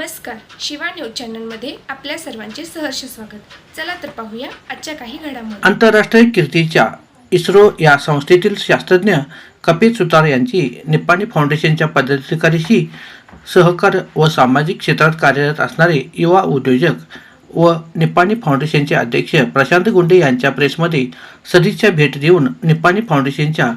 नमस्कार शिवा न्यूज चॅनलमध्ये आपल्या सर्वांचे सहर्ष स्वागत. चला तर पाहूया आजच्या काही घडामोडी. आंतरराष्ट्रीय कीर्तीच्या इस्रो या संस्थेतील शास्त्रज्ञ कपिल सुतार यांची निप्पाणी फाउंडेशनच्या पदाधिकारीशी सहकार व सामाजिक क्षेत्रात कार्यरत असणारे युवा उद्योजक व निप्पाणी फाउंडेशनचे अध्यक्ष प्रशांत गुंडे यांच्या प्रेसमध्ये सदिच्छा भेट देऊन निप्पाणी फाउंडेशनच्या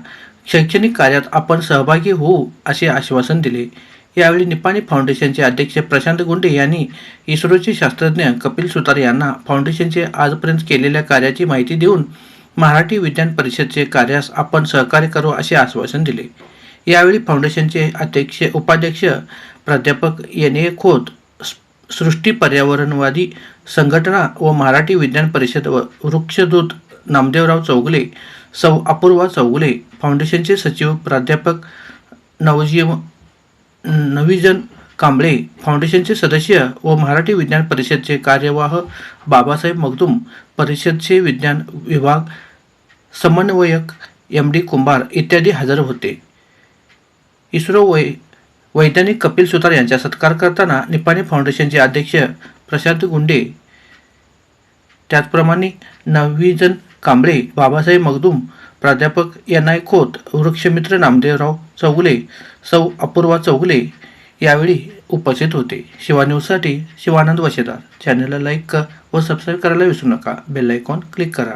शैक्षणिक कार्यात आपण सहभागी होऊ असे आश्वासन दिले. यावेळी निपाणी फाउंडेशनचे अध्यक्ष प्रशांत गुंडे यांनी इस्रोचे शास्त्रज्ञ कपिल सुतार यांना फाउंडेशनचे आजपर्यंत केलेल्या कार्याची माहिती देऊन मराठी विज्ञान परिषदचे कार्यास आपण सहकार्य करू असे आश्वासन दिले. यावेळी फाउंडेशनचे अध्यक्ष उपाध्यक्ष प्राध्यापक एन ए खोत सृष्टी पर्यावरणवादी संघटना व मराठी विज्ञान परिषद व वृक्षदूत नामदेवराव चौगुले सौ अपूर्वा चौगुले फाउंडेशनचे सचिव प्राध्यापक नवजीव नवीजन कांबळे फाउंडेशनचे सदस्य व मराठी विज्ञान परिषदचे कार्यवाह बाबासाहेब मगदूम परिषदचे विज्ञान विभाग समन्वयक एम डी कुंभार इत्यादी हजर होते. इस्रो वै वैज्ञानिक कपिल सुतार यांचा सत्कार करताना निपाणी फाउंडेशनचे अध्यक्ष प्रशांत गुंडे त्याचप्रमाणे नवीजन कांबळे बाबासाहेब मगदूम प्राध्यापक एन आय खोत वृक्षमित्र नामदेवराव चौगुले सौ अपूर्वा चौगुले यावेळी उपस्थित होते. शिवा न्यूजसाठी शिवानंद वशेदार. चॅनलला लाईक व सबस्क्राईब करायला विसरू नका. बेल आयकॉन क्लिक करा.